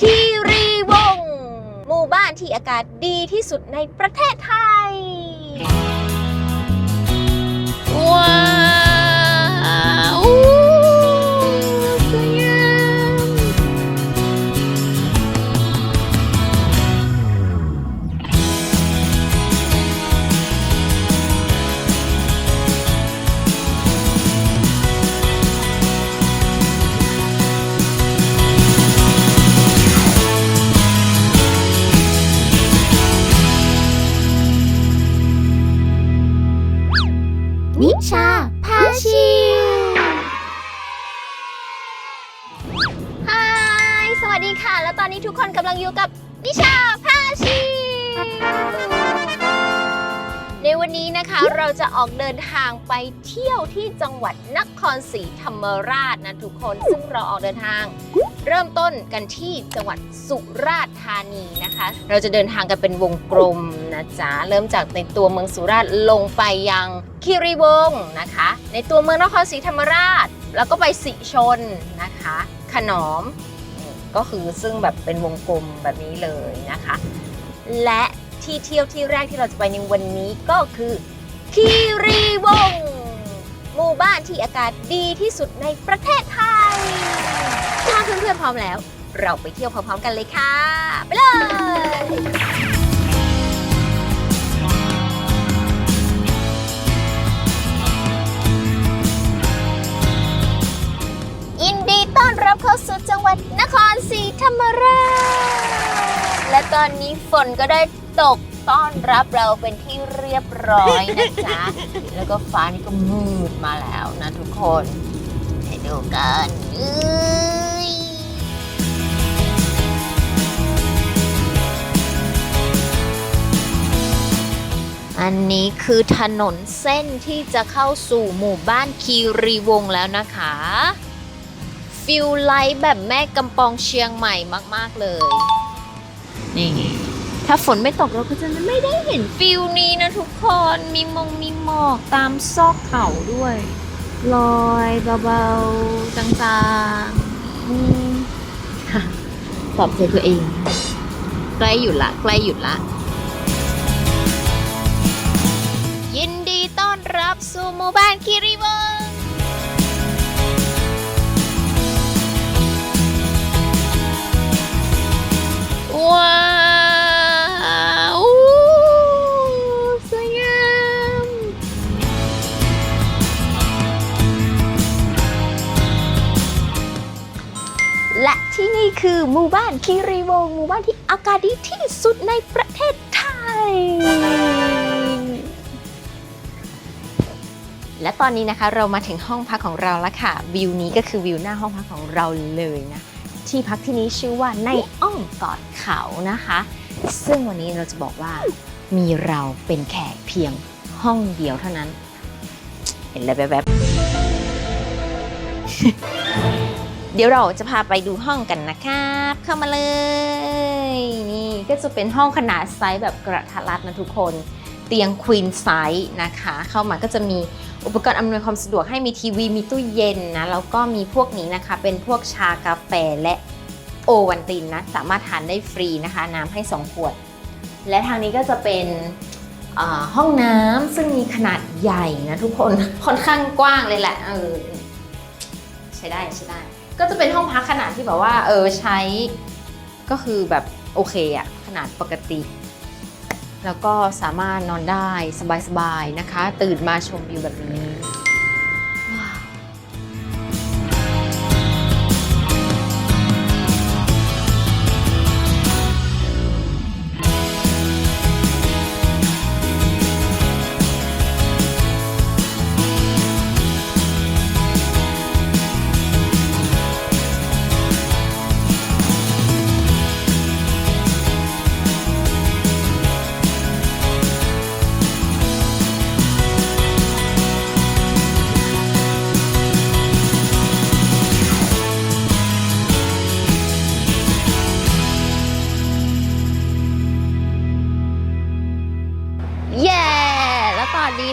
คีรีวงศ์หมู่บ้านที่อากาศดีที่สุดในประเทศไทย ว้า นิชาพาชิวฮายสวัสดีค่ะ แล้วตอนนี้ทุกคนกำลังอยู่กับนิชาพาชิว ในวันนี้นะคะเราจะออกเดินทางไปเที่ยวที่จังหวัดนครศรีธรรมราชนะทุกคนซึ่งเราออกเดินทาง เริ่มต้นกันที่จังหวัดสุราษฎร์ธานีนะคะ เราจะเดินทางกันเป็นวงกลมนะจ๊ะเริ่มจากในตัวเมืองสุราษฎร์ลงไปยังคีรีวงศ์นะคะ ในตัวเมืองนครศรีธรรมราช แล้วก็ไปสิชนนะคะ ขนอมก็คือซึ่งแบบเป็นวงกลมแบบนี้เลยนะคะ และ ที่เที่ยวที่แรกที่เราจะไปในวันนี้ก็คือคีรีวงศ์หมู่บ้านที่อากาศดีที่สุดในประเทศไทย ถ้าเพื่อนๆพร้อมแล้ว เราไปเที่ยวพร้อมๆกันเลยค่ะ ไปเลย ยินดีต้อนรับเข้าสู่จังหวัดนครศรีธรรมราช และตอนนี้ฝนก็ได้ตกต้อนรับเราเป็นที่เรียบร้อยนะจ๊ะ แล้วก็ฟ้านี่ก็มืดมาแล้วนะทุกคนให้ดูกันอ้ยอันนี้คือถนนเส้นที่จะเข้าสู่หมู่บ้านคีรีวงแล้วนะคะ ฟิลไลท์แบบแม่กำปองเชียงใหม่มาก ๆ เลย นี่ถ้าฝนไม่ตกเราก็จะไม่ได้เห็นฟิลนี้นะทุกคนมีมงมีหมอกตามซอกเขาด้วย ลอยเบาๆจางๆอืมค่ะปลอบใจตัวเอง ใกล้หยุดละใกล้หยุดละ ยินดีต้อนรับสู่หมู่บ้านคิริวงศ์ และที่นี่คือหมู่บ้านคีรีวงหมู่บ้านที่อากาศดีที่สุดในประเทศไทย และตอนนี้นะคะเรามาถึงห้องพักของเราแล้วค่ะ วิวนี้ก็คือวิวหน้าห้องพักของเราเลยนะ ที่พักที่นี้ชื่อว่าในอ้อมกอดเขานะคะ ซึ่งวันนี้เราจะบอกว่ามีเราเป็นแขกเพียงห้องเดียวเท่านั้น เห็นแล้วแบบ เดี๋ยวเราจะพาไปดูห้องกันนะครับ เข้ามาเลย นี่ก็จะเป็นห้องขนาดไซส์แบบกระทัดรัดนะทุกคน เตียงควีนไซส์นะคะ เข้ามาก็จะมีอุปกรณ์อำนวยความสะดวกให้มีทีวีมีตู้เย็นนะ แล้วก็มีพวกนี้นะคะ เป็นพวกชากาแฟและโอวันตินนะ สามารถทานได้ฟรีนะคะ น้ำให้ 2 ขวด และทางนี้ก็จะเป็นห้องน้ำซึ่งมีขนาดใหญ่นะทุกคนค่อนข้างกว้างเลยแหละเออใช้ได้ใช้ได้ ก็จะเป็นห้องพักขนาดที่แบบว่า เออใช้ก็คือแบบโอเคอะขนาดปกติ แล้วก็สามารถนอนได้สบายๆนะคะ ตื่นมาชมวิวแบบนี้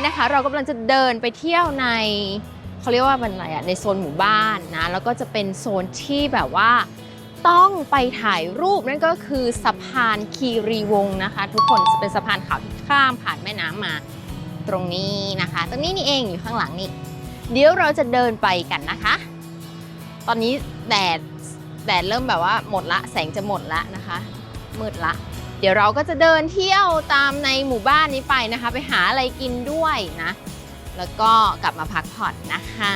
นะคะ เรากำลังจะเดินไปเที่ยวในเขาเรียกว่าเป็นอะไรอะในโซนหมู่บ้านนะแล้วก็จะเป็นโซนที่แบบว่าต้องไปถ่ายรูปนั่นก็คือสะพานคีรีวงศ์นะคะ ทุกคนเป็นสะพานขาวที่ข้ามผ่านแม่น้ำมาตรงนี้นะคะ ตรงนี้นี่เองอยู่ข้างหลังนี่เดี๋ยวเราจะเดินไปกันนะคะ ตอนนี้แดดแดดเริ่มแบบว่าหมดละ แสงจะหมดละนะคะ มืดละ เดี๋ยวเราก็จะเดินเที่ยวตามในหมู่บ้านนี้ไปนะคะ ไปหาอะไรกินด้วยนะ แล้วก็กลับมาพักผ่อนนะคะ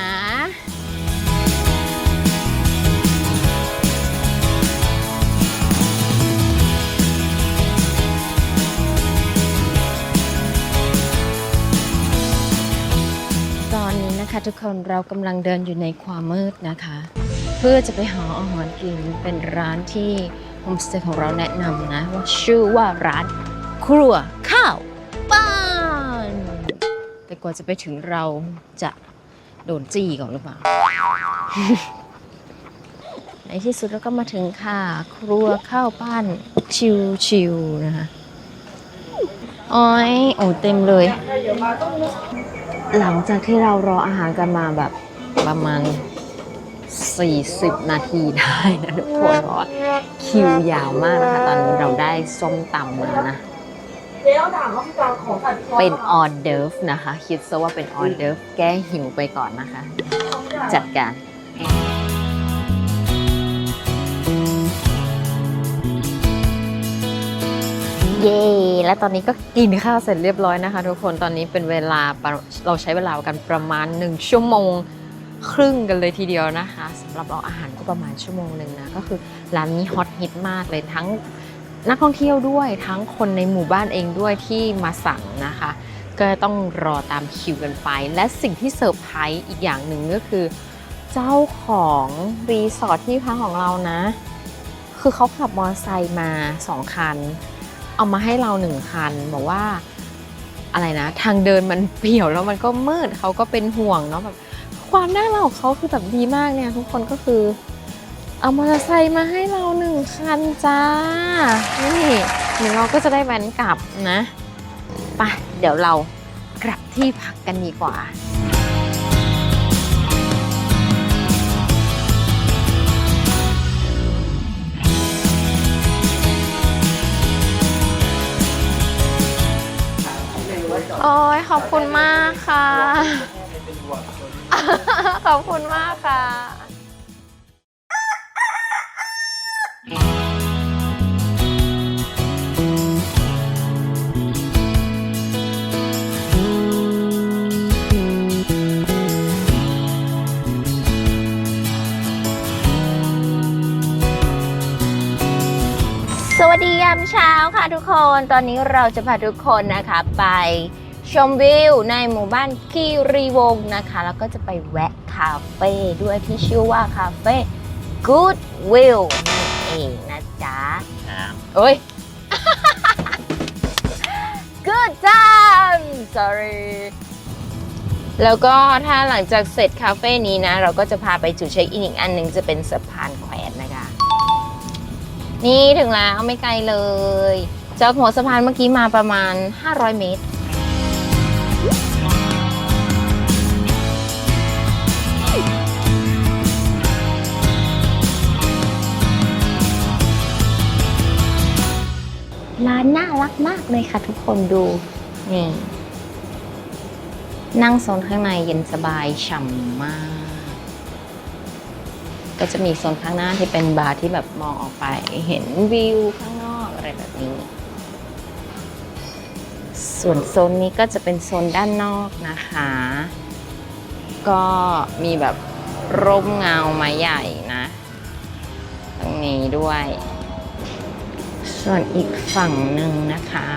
ตอนนี้นะคะทุกคนเรากำลังเดินอยู่ในความมืดนะคะ เพื่อจะไปหาอาหารกินเป็นร้านที่ โฮมสเตย์ของเราแนะนำนะว่าชื่อว่าร้านครัวข้าวป้านแต่กว่าจะไปถึงเราจะโดนจี้ก่อนหรือเปล่า ในที่สุดเราก็มาถึงค่ะ ครัวข้าวปั้นชิวๆนะคะอ้อยโอ้เต็มเลย หลังจากที่เรารออาหารกันมาแบบประมาณ 40 นาทีได้นะทุกคนเพราะว่าคิวยาวมากนะคะตอนนี้เราได้ส้มตำมานะเจ๊เอถามว่าจอนขอจัดเป็นออเดิร์ฟนะคะ คิดซะว่าเป็นออเดิร์ฟแก้หิวไปก่อนนะคะ จัดการเย้และตอนนี้ก็กินข้าวเสร็จเรียบร้อยนะคะ ทุกคนตอนนี้เป็นเวลาเราใช้เวลากันประมาณ 1 ชั่วโมง ครึ่งกันเลยทีเดียวนะคะสำหรับเราอาหารก็ประมาณชั่วโมงหนึ่งนะก็คือร้านนี้ฮอตฮิตมากเลยทั้งนักท่องเที่ยวด้วยทั้งคนในหมู่บ้านเองด้วยที่มาสั่งนะคะ ก็ต้องรอตามคิวกันไป และสิ่งที่เซอร์ไพรส์อีกอย่างหนึ่งก็คือ เจ้าของรีสอร์ทที่พักของเรานะ คือเขาขับมอเตอร์ไซค์มาสองคัน เอามาให้เราหนึ่งคันบอกว่าอะไรนะ ทางเดินมันเปี่ยวแล้วมันก็มืดเขาก็เป็นห่วงเนาะแบบ ความน่ารักของเขาคือแบบดีมากเนี่ยทุกคนก็คือ เอามอเตอร์ไซค์มาให้เราหนึ่งคันจ้า นี่เดี๋ยวเราก็จะได้แว้นกลับนะไปเดี๋ยวเรากลับที่พักกันดีกว่าโอ้ยขอบคุณมากค่ะ ขอบคุณมากค่ะ สวัสดียามเช้าค่ะทุกคน ตอนนี้เราจะพาทุกคนนะคะไป ชมวิวในหมู่บ้านคีรีวงศ์นะคะ แล้วก็จะไปแวะคาเฟ่ด้วยที่ชื่อว่าคาเฟ่ Good Will นั่นเองนะจ๊ะเอ้ย Good time sorry แล้วก็ถ้าหลังจากเสร็จคาเฟ่นี้นะ เราก็จะพาไปจุดเช็คอินอีกอันหนึ่งจะเป็นสะพานแขวนนะคะ นี่ถึงแล้วไม่ไกลเลยจากหัวสะพานเมื่อกี้มาประมาณ 500 เมตร นน่ารักมากเลยค่ะทุกคนดู นี่ นั่งโซนข้างในเย็นสบายฉ่ำมาก ก็จะมีโซนข้างหน้าที่เป็นบาร์ที่แบบมองออกไป เห็นวิวข้างนอกอะไรแบบนี้ ส่วนโซนนี้ก็จะเป็นโซนด้านนอกนะคะ ก็มีแบบร่มเงาไม้ใหญ่นะ ตรงนี้ด้วย ส่วนอีกฝั่งหนึ่งนะคะ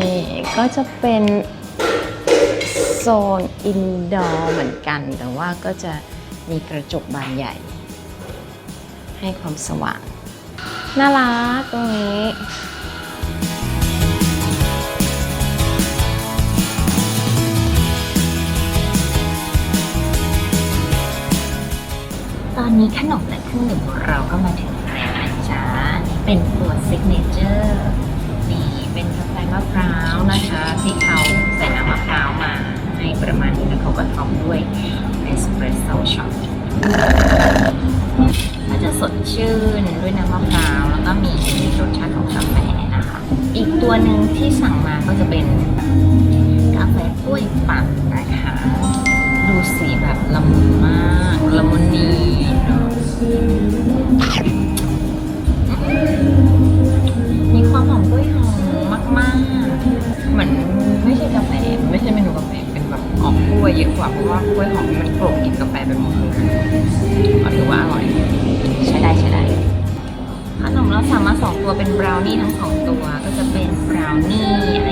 นี่ก็จะเป็นโซนอินดอร์เหมือนกัน แต่ว่าก็จะมีกระจกบานใหญ่ ให้ความสว่าง น่ารักตรงนี้ตอนนี้ขนมและเครื่องดื่มของเราก็มาถึง เป็นตัวซิกเนเจอร์นี่เป็นกาแฟมะพร้าวนะคะ ที่เขาใส่น้ำมะพร้าวมาให้ประมาณนี้แล้วเขาก็ท็อปด้วยเอสเปรสโซ่ช็อตก็จะสดชื่นด้วยน้ำมะพร้าวแล้วก็มีรสชาติของกาแฟนะคะ อีกตัวหนึ่งที่สั่งมาก็จะเป็นกาแฟกล้วยปั่นนะคะ ดูสีแบบละมุนมากละมุนนีเนาะ มีความหอมกล้วยหอมมากๆเหมือนไม่ใช่กาแฟไม่ใช่เมนูกาแฟเป็นแบบออกกล้วยเยอะกว่าเพราะว่ากล้วยหอมมันโปรกกินกาแฟไปหมดเลยก็ถือว่าอร่อย ใช้ได้ใช้ได้ขนมเราสามารถสองตัวเป็นบราวนี่ทั้งสองตัวก็จะเป็นบราวนี่อะไร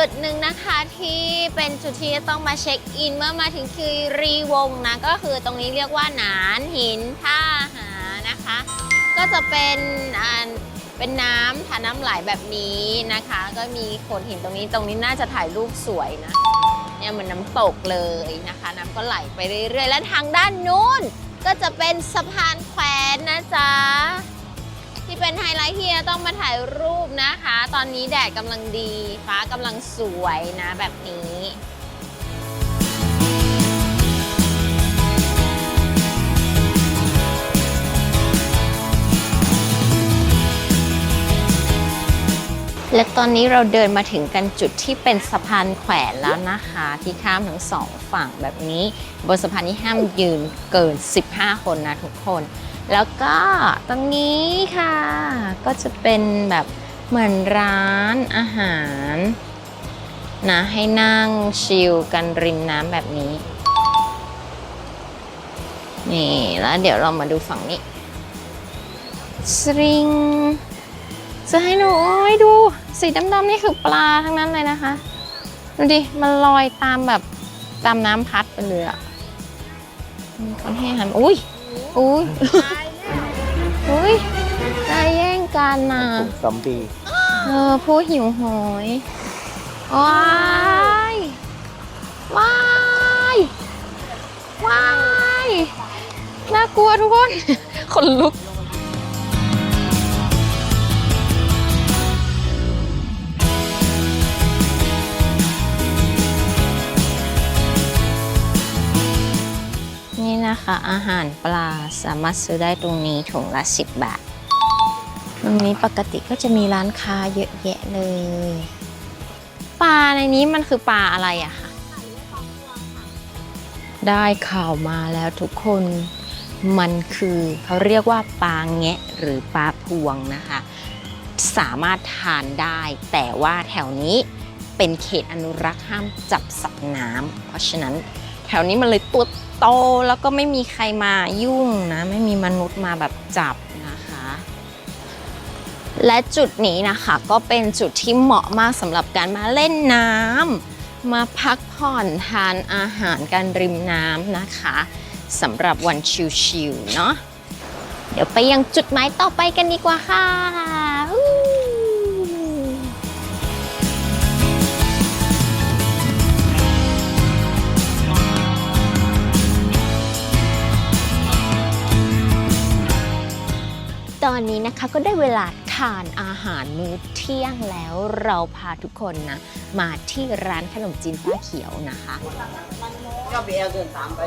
จุดหนึ่งนะคะที่เป็นจุดที่จะต้องมาเช็คอิน เมื่อมาถึงคีรีวงนะก็คือตรงนี้เรียกว่าหนานหินท่าหานะคะ ก็จะเป็นอ่าเป็นน้ำทาน้ำไหลแบบนี้นะคะ ก็มีโขดหินตรงนี้ตรงนี้น่าจะถ่ายรูปสวยนะเนี่ยเหมือนน้ำตกเลยนะคะ น้ำก็ไหลไปเรื่อยๆ และทางด้านนู้นก็จะเป็นสะพานแขวนนะจ๊ะ ที่เป็นไฮไลท์ที่จะต้องมาถ่ายรูปนะคะ ตอนนี้แดดกำลังดี ฟ้ากำลังสวยนะแบบนี้และตอนนี้เราเดินมาถึงกันจุดที่เป็นสะพานแขวนแล้วนะคะ ที่ข้ามทั้งสองฝั่งแบบนี้ บนสะพานนี้ห้ามยืนเกิน 15 คนนะทุกคน แล้วก็ตรงนี้ค่ะ ก็จะเป็นแบบเหมือนร้านอาหารนะให้นั่งชิลกันริมน้ำแบบนี้ นี่แล้วเดี๋ยวเรามาดูฝั่งนี้สริงจะให้หนูโอ้ยดู สีดำๆนี่คือปลาทั้งนั้นเลยนะคะ ดูดิ มันลอยตามแบบตามน้ำพัดไปเลยอะมีคนให้อาหารอุ้ย อุ้ยอุ้ยได้แย่งกันน่ะซอมบี้เออผู้หิวโหยว้ายว้ายว้ายน่ากลัวทุกคน คนลุก นะคะอาหารปลาสามารถซื้อได้ตรงนี้ถุงละ 10 บาท ตรงนี้ปกติก็จะมีร้านค้าเยอะแยะเลย ปลาในนี้มันคือปลาอะไรอะคะได้ข่าวมาแล้วทุกคนมันคือเขาเรียกว่าปลาแงะหรือปลาพวงนะคะ สามารถทานได้ แต่ว่าแถวนี้เป็นเขตอนุรักษ์ห้ามจับสัตว์น้ำเพราะฉะนั้นแถวนี้มันเลยตัว โตแล้วก็ไม่มีใครมายุ่งนะ ไม่มีมนุษย์มาแบบจับนะคะ และจุดนี้นะคะก็เป็นจุดที่เหมาะมากสำหรับการมาเล่นน้ำมาพักผ่อนทานอาหารกันริมน้ำนะคะสำหรับวันชิลๆเนาะเดี๋ยวไปยังจุดหมายต่อไปกันดีกว่าค่ะ ก็ได้เวลาทานอาหารมื้อเที่ยงแล้วเราพาทุกคนนะ มาที่ร้านขนมจีนป้าเขียวนะคะ ก็เบียร์เดินตามไป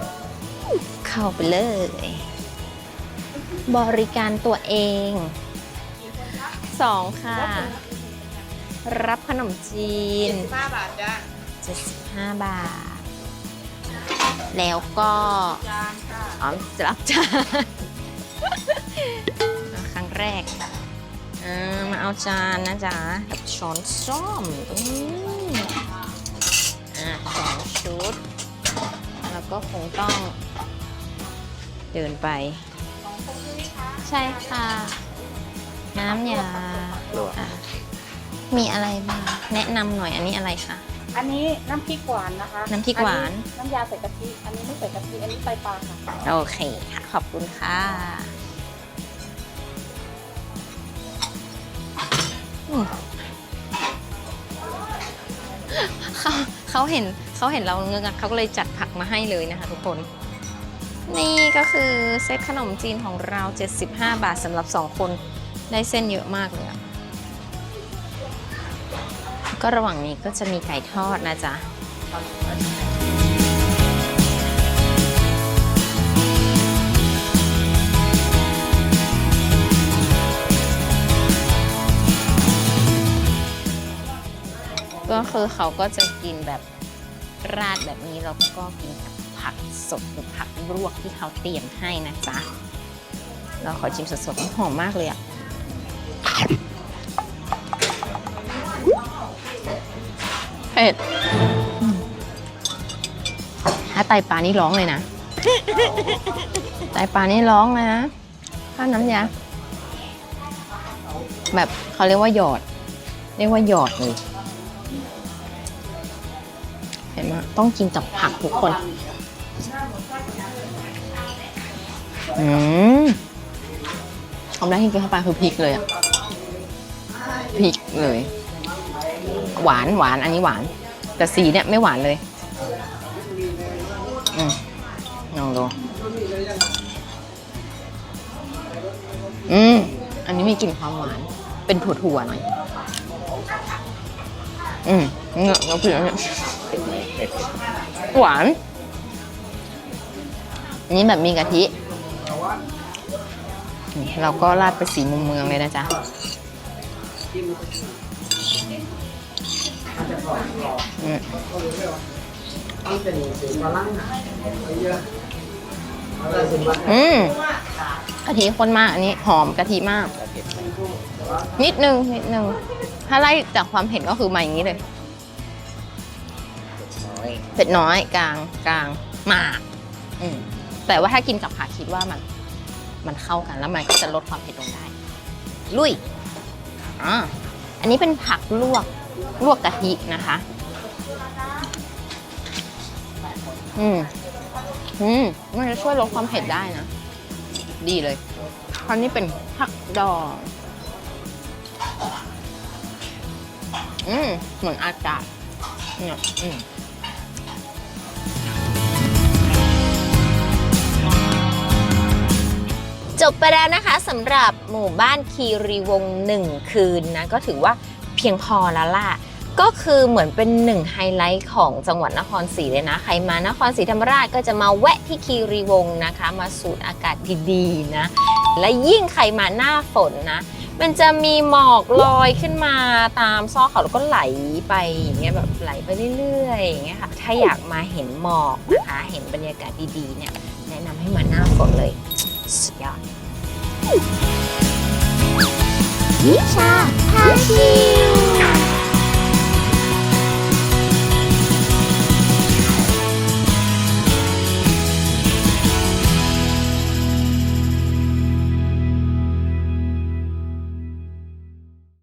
เข้าไปเลย บริการตัวเองสองค่ะ รับขนมจีนห้าบาทจ้า75 บาท แล้วก็จานค่ะอ๋อจะรับจานครั้ง แรกอ่ามาเอาจานนะจ๊ะกับช้อนส้อมอืมอะสองชุด แล้วก็คงต้องเดินไป ใช่ค่ะ น้ำยาอะมีอะไรบ้าง แนะนำหน่อยอันนี้อะไรคะ อันนี้น้ำพริกหวานนะคะ น้ำพริกหวานอัน้ำยาใส่กะทิ อันนี้ไม่ใส่กะทิ อันนี้ไตปลาค่ะ โอเคค่ะ ขอบคุณค่ะ เขาเห็นเขาเห็นเราเงือกเขาก็เลยจัดผักมาให้เลยนะคะ ทุกคน นี่ก็คือเซตขนมจีนของเรา 75 บาทสำหรับ 2 คนได้เส้นเยอะมากเลยก็ระหว่างนี้ก็จะมีไก่ทอดนะจ๊ะก็คือเขาก็จะกินแบบ ราดแบบนี้แล้วก็กินกับผักสดหรือผักลวกที่เขาเตรียมให้นะจ๊ะเราขอชิมสดๆหอมมากเลยอะเผ็ดอืมถ้าไตปลานี่ร้องเลยนะ ไตปลานี่ร้องเลยนะข้าวน้ำยาแบบเขาเรียกว่าหยอด เรียกว่าหยอดเลย ต้องกินกับผักทุกคน อืมคำแรกที่กินเข้าไปคือพริกเลยอะพริกเลย หวานหวานอันนี้หวาน แต่สีเนี่ยไม่หวานเลยอืมลองดูอืมอันนี้มีกลิ่นความหวาน เป็นถั่วๆหน่อย อืมเนี่ยเราเปลี่ยนเนี่ย หวาน อันนี้แบบมีกะทิ เราก็ราดไปสีมุมเมืองเลยนะจ๊ะอืมอืมกะทิข้นมากอันนี้หอมกะทิมาก นิดนึงนิดนึง ถ้าไล่จากความเผ็ดก็คือมาอย่างนี้เลย เผ็ดน้อยกลางกลางมากอืมแต่ว่าถ้ากินกับผักคิดว่ามัน มันเข้ากันแล้วมันก็จะลดความเผ็ดลงได้ ลุยอ่าอันนี้เป็นผักลวกลวกกะทินะคะ อืมอืมมันจะช่วยลดความเผ็ดได้นะ ดีเลยคราวนี้เป็นผักดอง อืมเหมือนอากาศเนี่ยอืม จบไปแล้วนะคะสำหรับหมู่บ้านคีรีวงหนึ่งคืนนะก็ถือว่าเพียงพอแล้วล่ะก็คือเหมือนเป็นหนึ่งไฮไลท์ของจังหวัดนครศรีเลยนะ ใครมานครศรีธรรมราชก็จะมาแวะที่คีรีวงศ์นะคะ มาสูดอากาศดีๆนะ และยิ่งใครมาหน้าฝนนะ มันจะมีหมอกลอยขึ้นมาตามซอกเขาแล้วก็ไหลไปอย่างเงี้ยแบบไหลไปเรื่อยๆอย่างเงี้ยค่ะ ถ้าอยากมาเห็นหมอกนะคะ เห็นบรรยากาศดีๆเนี่ยแนะนำให้มาหน้าฝนเลย สุดยอดนิชาพาชิม